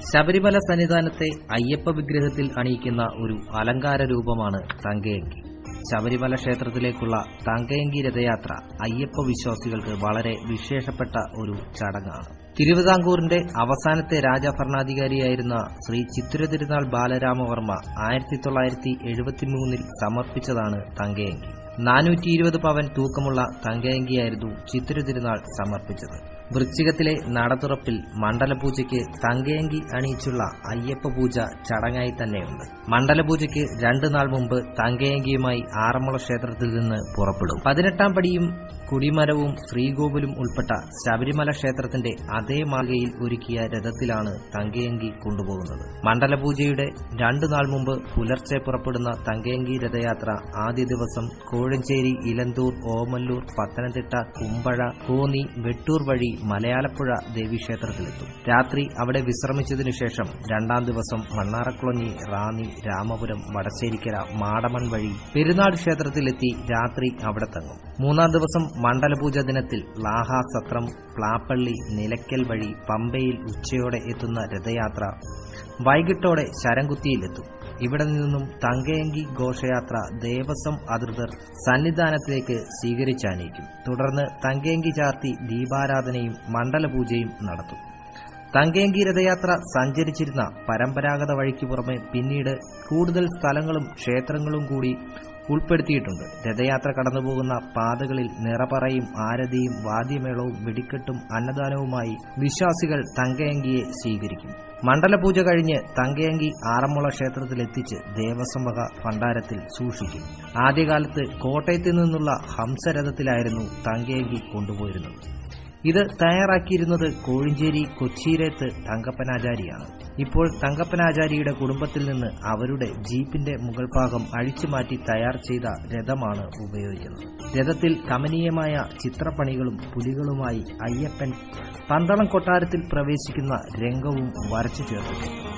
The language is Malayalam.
ശബരിമല സന്നിധാനത്തെ അയ്യപ്പ വിഗ്രഹത്തിൽ അണിയിക്കുന്ന ഒരു അലങ്കാര രൂപമാണ് തങ്കയങ്കി. ശബരിമല ക്ഷേത്രത്തിലേക്കുള്ള തങ്കയങ്കി രഥയാത്ര അയ്യപ്പ വിശ്വാസികൾക്ക് വളരെ വിശേഷപ്പെട്ട ഒരു ചടങ്ങാണ്. തിരുവിതാംകൂറിന്റെ അവസാനത്തെ രാജഭരണാധികാരിയായിരുന്ന ശ്രീ ചിത്തിര തിരുനാൾ ബാലരാമവർമ്മ ആയിരത്തി തൊള്ളായിരത്തി എഴുപത്തിമൂന്നിൽ സമർപ്പിച്ചതാണ് തങ്കയങ്കി. നാനൂറ്റി ഇരുപത് പവൻ തൂക്കമുള്ള തങ്കയങ്കിയായിരുന്നു ചിത്തിര തിരുനാൾ സമർപ്പിച്ചത്. വൃശ്ചികത്തിലെ നടതുറപ്പിൽ മണ്ഡലപൂജയ്ക്ക് തങ്കയങ്കി അണിയിച്ചുള്ള അയ്യപ്പ പൂജ ചടങ്ങായി തന്നെയുണ്ട്. മണ്ഡലപൂജയ്ക്ക് രണ്ടു നാൾ മുമ്പ് തങ്കയങ്കിയുമായി ആറന്മുള ക്ഷേത്രത്തിൽ നിന്ന് പുറപ്പെടും. പതിനെട്ടാം പടിയും കുടിമരവും ശ്രീകോവിലും ഉൾപ്പെട്ട ശബരിമല ക്ഷേത്രത്തിന്റെ അതേ മാളികയിൽ ഒരുക്കിയ രഥത്തിലാണ് തങ്കയങ്കി കൊണ്ടുപോകുന്നത്. മണ്ഡലപൂജയുടെ രണ്ടു നാൾ മുമ്പ് പുലർച്ചെ പുറപ്പെടുന്ന തങ്കയങ്കി രഥയാത്ര ആദ്യ ദിവസം കോഴഞ്ചേരി ഇലന്തൂർ ഓമല്ലൂർ പത്തനംതിട്ട കുമ്പഴ കോന്നി വെട്ടൂർ വഴി മലയാലപ്പുഴ ദേവീക്ഷേത്രത്തിലെത്തും രാത്രി അവിടെ വിശ്രമിച്ചതിനുശേഷം രണ്ടാം ദിവസം മണ്ണാറക്കുളഞ്ഞി റാന്നി രാമപുരം വടശ്ശേരിക്കര മാടമൺ വഴി പെരുന്നാട് ക്ഷേത്രത്തിലെത്തി രാത്രി അവിടെ തങ്ങും. മൂന്നാം ദിവസം മണ്ഡലപൂജ ദിനത്തിൽ ലാഹാ സത്രം പ്ലാപ്പള്ളി നിലയ്ക്കൽ വഴി പമ്പയിൽ ഉച്ചയോടെ എത്തുന്ന രഥയാത്ര വൈകിട്ടോടെ ശരംകുത്തിയിലെത്തും. ഇവിടെ നിന്നും തങ്കയങ്കി ഘോഷയാത്ര ദേവസ്വം അധികൃതർ സന്നിധാനത്തിലേക്ക് സ്വീകരിച്ചാനയിക്കും തുടർന്ന് തങ്കയങ്കി ചാർത്തി ദീപാരാധനയും മണ്ഡലപൂജയും നടത്തും. തങ്കയങ്കി രഥയാത്ര സഞ്ചരിച്ചിരുന്ന പരമ്പരാഗത വഴിക്ക് പുറമെ പിന്നീട് കൂടുതൽ സ്ഥലങ്ങളും ക്ഷേത്രങ്ങളും കൂടി ഉൾപ്പെടുത്തിയിട്ടുണ്ട്. രഥയാത്ര കടന്നുപോകുന്ന പാതകളിൽ നിറപറയും ആരതിയും വാദ്യമേളവും വെടിക്കെട്ടും അന്നദാനവുമായി വിശ്വാസികൾ തങ്കയങ്കിയെ സ്വീകരിക്കും. മണ്ഡലപൂജ കഴിഞ്ഞ് തങ്കയങ്കി ആറന്മുള ക്ഷേത്രത്തിലെത്തിച്ച് ദേവസ്വം വക ഭണ്ഡാരത്തിൽ സൂക്ഷിക്കും. ആദ്യകാലത്ത് കോട്ടയത്തു നിന്നുള്ള ഹംസരഥത്തിലായിരുന്നു തങ്കയങ്കി കൊണ്ടുപോയിരുന്നത്. ഇത് തയ്യാറാക്കിയിരുന്നത് കോഴിഞ്ചേരി കൊച്ചിയിലേത്ത് തങ്കപ്പനാചാരിയാണ്. ഇപ്പോൾ തങ്കപ്പനാചാരിയുടെ കുടുംബത്തിൽ നിന്ന് അവരുടെ ജീപ്പിന്റെ മുകൾ ഭാഗം അഴിച്ചുമാറ്റി തയ്യാർ ചെയ്ത രഥമാണ് ഉപയോഗിക്കുന്നത്. രഥത്തിൽ കമനീയമായ ചിത്രപ്പണികളും പുലികളുമായി അയ്യപ്പൻ പന്തളം കൊട്ടാരത്തിൽ പ്രവേശിക്കുന്ന രംഗവും വരച്ചു ചേർത്തിട്ടുണ്ട്.